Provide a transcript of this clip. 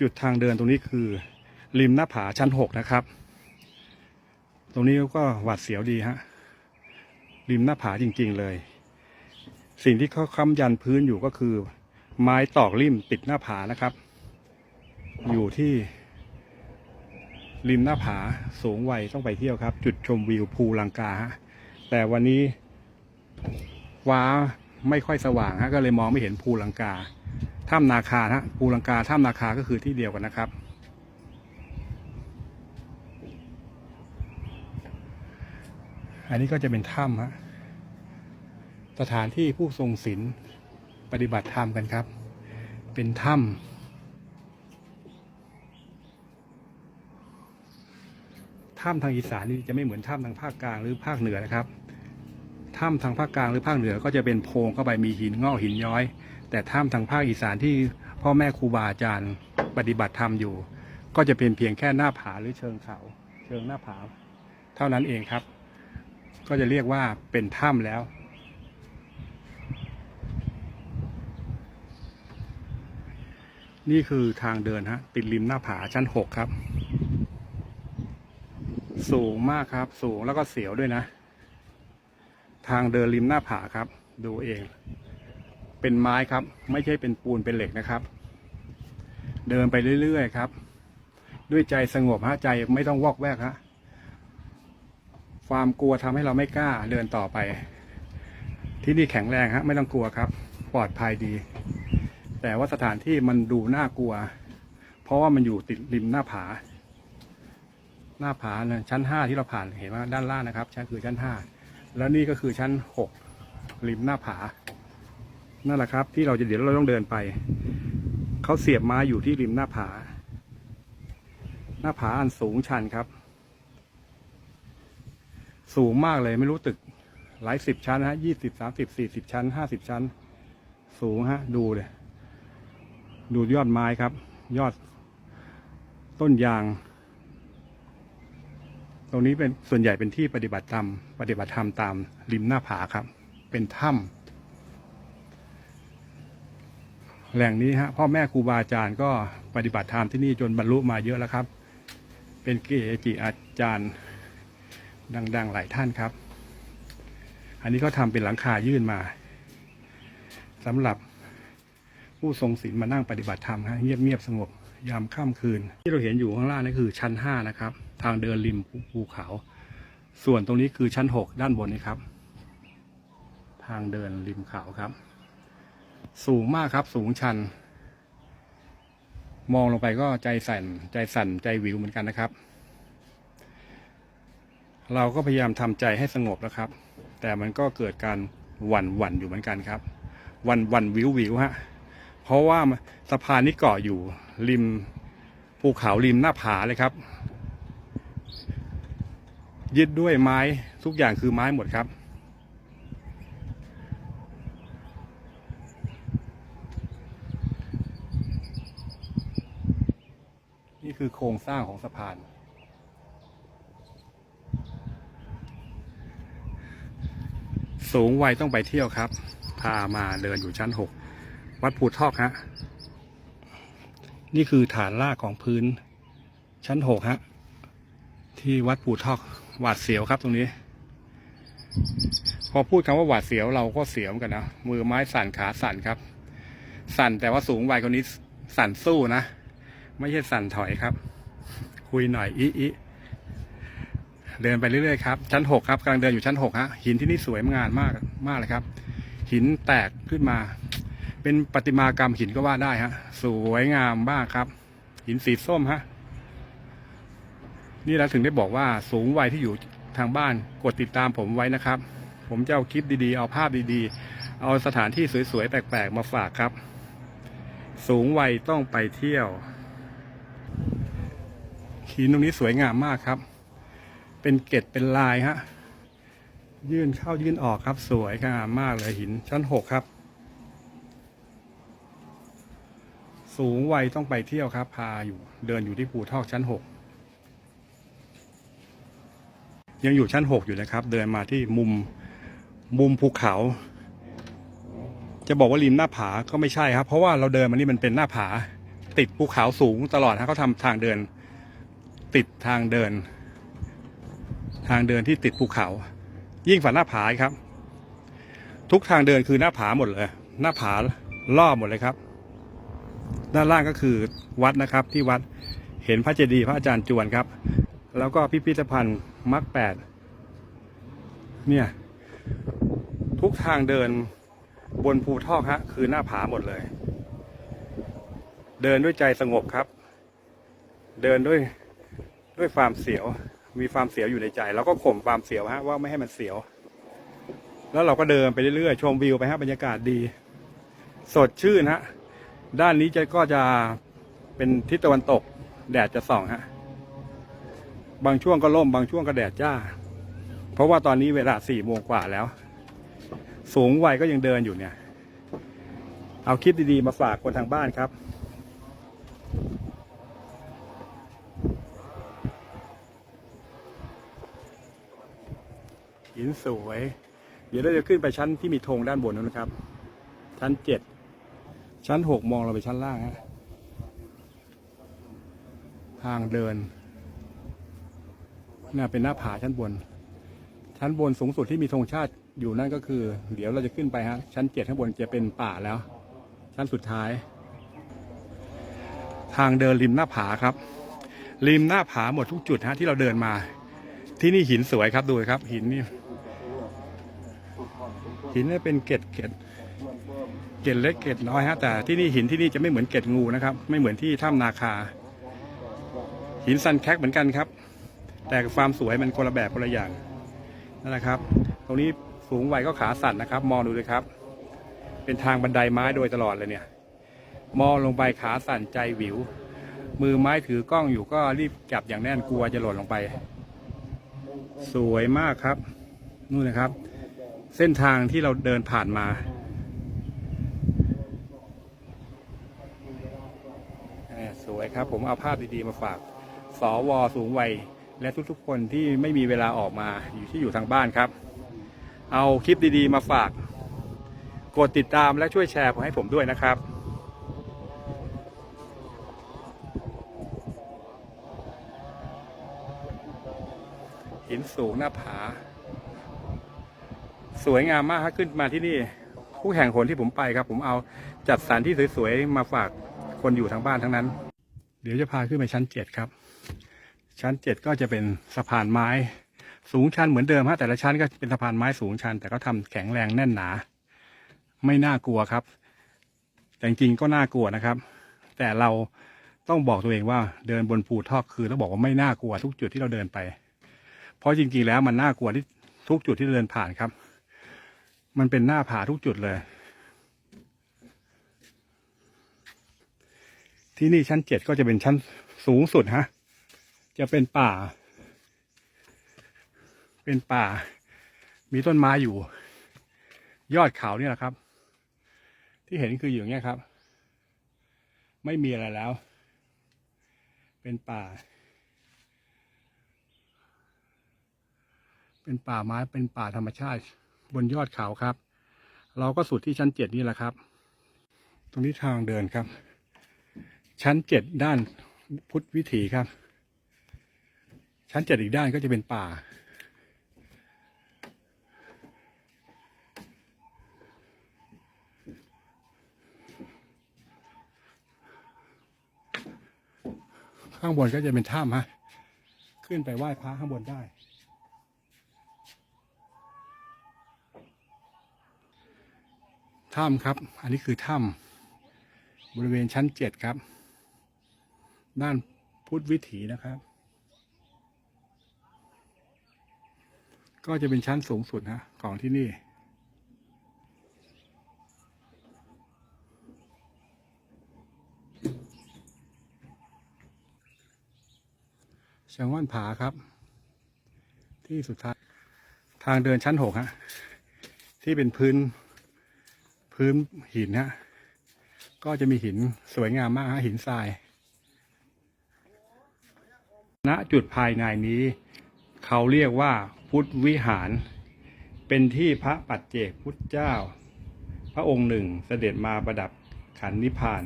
จุดทางเดินตรงนี้คือ ริมหน้าผาชั้นหกนะครับ ตรงนี้ก็หวาดเสียวดีฮะริมหน้าผาจริง ๆเลย สิ่งที่เขาค้ำยันพื้นอยู่ก็คือ ไม้ตอกริมติดหน้าผานะครับ อยู่ที่ ริมหน้าผาสูงวัยต้องไปเที่ยวครับ จุดชมวิวภูลังกาฮะแต่วันนี้ ฟ้าไม่ค่อยสว่างฮะก็เลยมองไม่เห็นภูลังกา ถ้ำนาคาฮะภูลังกาถ้ำนาคาก็คือที่เดียวกันนะครับ อันนี้ก็จะเป็นถ้ำฮะสถานที่ผู้ทรงศีลปฏิบัติธรรมกันครับ เป็นถ้ำถ้ำทางอีสานนี่จะไม่เหมือนถ้ำทางภาคกลางหรือภาคเหนือนะครับ ถ้ำทางภาคกลางหรือภาคเหนือก็จะเป็นโพรงเข้าไปมีหินงอกหินย้อย แต่ถ้ำทางภาคอีสานที่พ่อแม่ครูบาอาจารย์ปฏิบัติธรรมอยู่ ก็จะเป็นเพียงแค่หน้าผาหรือเชิงเขา เชิงหน้าผา เท่านั้นเองครับ ก็จะเรียกว่าเป็นถ้ำแล้วนี่คือทางเดินฮะ ติดริมหน้าผาชั้นหกครับ สูงมากครับ สูงแล้วก็เสียวด้วยนะ ทางเดินริมหน้าผาครับ ดูเอง เป็นไม้ครับ ไม่ใช่เป็นปูนเป็นเหล็กนะครับ เดินไปเรื่อยๆครับ ด้วยใจสงบฮะใจไม่ต้องวอกแวกฮะความกลัวทำให้เราไม่กล้าเดินต่อไป ที่นี่แข็งแรงฮะไม่ต้องกลัวครับ ปลอดภัยดี แต่ว่าสถานที่มันดูน่ากลัว เพราะว่ามันอยู่ติดริมหน้าผา หน้าผาเนี่ยชั้นห้าที่เราผ่านเห็นว่าด้านล่างนะครับชั้นคือชั้นห้า แล้วนี่ก็คือชั้นหกริมหน้าผา นั่นแหละครับ ที่เราจะเดี๋ยวเราต้องเดินไป เขาเสียบไม้อยู่ที่ริมหน้าผา หน้าผาอันสูงชันครับ สูงมากเลยไม่รู้ตึกหลายสิบชั้นฮะยี่สิบสามสิบสี่สิบชั้นห้าสิบชั้น สูงฮะ ดูเลยดูยอดไม้ครับ ยอด ต้นยาง ตรงนี้เป็นส่วนใหญ่เป็นที่ปฏิบัติธรรมปฏิบัติธรรมตามริมหน้าผาครับ เป็นถ้ำแหล่งนี้ฮะพ่อแม่ครูบาอาจารย์ก็ปฏิบัติธรรมที่นี่จนบรรลุมาเยอะแล้วครับ เป็นเกจิอาจารย์ดังๆหลายท่านครับ อันนี้ก็ทำเป็นหลังคายื่นมาสำหรับผู้ทรงศีลมานั่งปฏิบัติธรรมฮะเงียบๆสงบยามค่ำคืน ที่เราเห็นอยู่ข้างล่างนี่คือชั้นห้านะครับ ทางเดินริมภูเขา ส่วนตรงนี้คือชั้นหกด้านบนนี้ครับ ทางเดินริมเขาครับ สูงมากครับ สูงชัน มองลงไปก็ใจสั่น ใจสั่นใจวิวเหมือนกันนะครับ เราก็พยายามทำใจให้สงบแล้วครับ แต่มันก็เกิดการหวั่นหวั่นอยู่เหมือนกันครับหวันหวันวิววิวฮะเพราะว่าสะพานนี้เกาะอยู่ริมภูเขาริมหน้าผาเลยครับ ยึดด้วยไม้ทุกอย่างคือไม้หมดครับ นี่คือโครงสร้างของสะพาน สูงวัยต้องไปเที่ยวครับ พามาเดินอยู่ชั้นหกวัดภูทอกฮะ นี่คือฐานรากของพื้นชั้นหกฮะ ที่วัดภูทอก หวาดเสียวครับตรงนี้ พอพูดคำว่าหวาดเสียวเราก็เสียวเหมือนกันนะมือไม้สั่นขาสั่นครับ สั่นแต่ว่าสูงวัยคนนี้สั่นสู้นะ ไม่ใช่สั่นถอยครับ คุยหน่อยอีอีเดินไปเรื่อยๆครับชั้นหกครับกำลังเดินอยู่ชั้นหกฮะหินที่นี่สวยงามมากมากเลยครับ หินแตกขึ้นมา เป็นประติมากรรมหินก็ว่าได้ฮะ สวยงามมากครับ หินสีส้มฮะ นี่เราถึงได้บอกว่าสูงวัยที่อยู่ทางบ้านกดติดตามผมไว้นะครับ ผมจะเอาคลิปดีๆ เอาภาพดีๆ เอาสถานที่สวยๆ แปลกๆ มาฝากครับ สูงวัยต้องไปเที่ยวหินตรงนี้สวยงามมากครับ เป็นเกล็ดเป็นลายฮะยื่นเข้ายื่นออกครับ สวยงามมากเลยหินชั้นหกครับ สูงวัยต้องไปเที่ยวครับ พาอยู่เดินอยู่ที่ภูทอกชั้นหก ยังอยู่ชั้นหกอยู่นะครับ เดินมาที่มุมมุมภูเขา จะบอกว่าริมหน้าผาก็ไม่ใช่ครับ เพราะว่าเราเดินมานี่มันเป็นหน้าผา ติดภูเขาสูงตลอดฮะเขาทำทางเดิน ติดทางเดิน ทางเดินที่ติดภูเขา ยิ่งฝ่าหน้าผาครับ ทุกทางเดินคือหน้าผาหมดเลย หน้าผารอหมดเลยครับ ด้านล่างก็คือวัดนะครับ ที่วัดเห็นพระเจดีย์พระอาจารย์จวนครับ แล้วก็พิพิธภัณฑ์มรรคแปดเนี่ย ทุกทางเดินบนภูทอกฮะ คือหน้าผาหมดเลย เดินด้วยใจสงบครับ เดินด้วยด้วยความเสียว มีความเสียวอยู่ในใจ แล้วก็ข่มความเสียวฮะว่าไม่ให้มันเสียว แล้วเราก็เดินไปเรื่อยๆชมวิวไปฮะบรรยากาศดี สดชื่นฮะด้านนี้จะก็จะเป็นทิศตะวันตก แดดจะส่องฮะ บางช่วงก็ร่ม บางช่วงก็แดดจ้า เพราะว่าตอนนี้เวลาสี่โมงกว่าแล้ว สูงวัยก็ยังเดินอยู่เนี่ย เอาคลิปดีๆมาฝากคนทางบ้านครับ หินสวย เดี๋ยวเราจะขึ้นไปชั้นที่มีธงด้านบนนู้นนะครับ ชั้นเจ็ด ชั้นหกมองเราไปชั้นล่างฮะทางเดิน น่าเป็นหน้าผาชั้นบน ชั้นบนสูงสุดที่มีธงชาติอยู่นั่นก็คือ เดี๋ยวเราจะขึ้นไปฮะชั้นเจ็ดข้างบนจะเป็นป่าแล้ว ชั้นสุดท้าย ทางเดินริมหน้าผาครับ ริมหน้าผาหมดทุกจุดฮะที่เราเดินมา ที่นี่หินสวยครับดูครับ หินนี่หินนี่เป็นเกล็ดเกล็ดเกล็ดเล็กเกล็ดน้อยฮะแต่ที่นี่หินที่นี่จะไม่เหมือนเกล็ดงูนะครับ ไม่เหมือนที่ถ้ำนาคา หินซันแคกเหมือนกันครับ แต่ความสวยมันคนละแบบคนละอย่างนั่นแหละครับ ตรงนี้สูงวัยก็ขาสั่นนะครับ มองดูเลยครับ เป็นทางบันไดไม้โดยตลอดเลยเนี่ย มองลงไปขาสั่นใจหวิว มือไม้ถือกล้องอยู่ก็รีบจับอย่างแน่นกลัวจะหล่นลงไป สวยมากครับ นู่นนะครับ เส้นทางที่เราเดินผ่านมาสวยครับ ผมเอาภาพดีๆมาฝาก สวสูงวัย และทุกๆคนที่ไม่มีเวลาออกมาอยู่ที่อยู่ทางบ้านครับ เอาคลิปดีๆมาฝาก กดติดตามและช่วยแชร์ให้ผมด้วยนะครับ หินสูงหน้าผา สวยงามมากครับขึ้นมาที่นี่ผู้แข่งหนที่ผมไปครับ ผมเอาจัดสถานที่สวยๆมาฝากคนอยู่ทางบ้านทั้งนั้น เดี๋ยวจะพาขึ้นไปชั้นเจ็ดครับ ชั้นเจ็ดก็จะเป็นสะพานไม้สูงชันเหมือนเดิมฮะแต่ละชั้นก็เป็นสะพานไม้สูงชัน แต่ก็ทำแข็งแรงแน่นหนา ไม่น่ากลัวครับ แต่จริงๆก็น่ากลัวนะครับ แต่เราต้องบอกตัวเองว่าเดินบนภูทอกคือต้องบอกว่าไม่น่ากลัวทุกจุดที่เราเดินไป เพราะจริงๆแล้วมันน่ากลัวที่ทุกจุดที่เดินผ่านครับ มันเป็นหน้าผาทุกจุดเลย ที่นี่ชั้นเจ็ดก็จะเป็นชั้นสูงสุดฮะ จะเป็นป่า เป็นป่า มีต้นไม้อยู่ ยอดเขาเนี่ยแหละครับ ที่เห็นคืออยู่อย่างเงี้ยครับ ไม่มีอะไรแล้ว เป็นป่า เป็นป่าไม้เป็นป่าธรรมชาติบนยอดเขาครับ เราก็สุดที่ชั้นเจ็ดนี่แหละครับ ตรงนี้ทางเดินครับ ชั้นเจ็ดด้านพุทธวิถีครับ ชั้นเจ็ดอีกด้านก็จะเป็นป่า ข้างบนก็จะเป็นถ้ำฮะ ขึ้นไปไหว้พระข้างบนได้ถ้ำครับ อันนี้คือถ้ำบริเวณชั้นเจ็ดครับ ด้านพุทธวิถีนะครับ ก็จะเป็นชั้นสูงสุดนะของที่นี่ เชียงว่านผาครับ ที่สุดท้าย ทางเดินชั้นหกฮะ ที่เป็นพื้น พื้นหินฮะ ก็จะมีหินสวยงามมากฮะหินทรายณจุดภายในนี้ เขาเรียกว่าพุทธวิหาร เป็นที่พระปัจเจกพุทธเจ้า พระองค์หนึ่งเสด็จมาประดับขันนิพพาน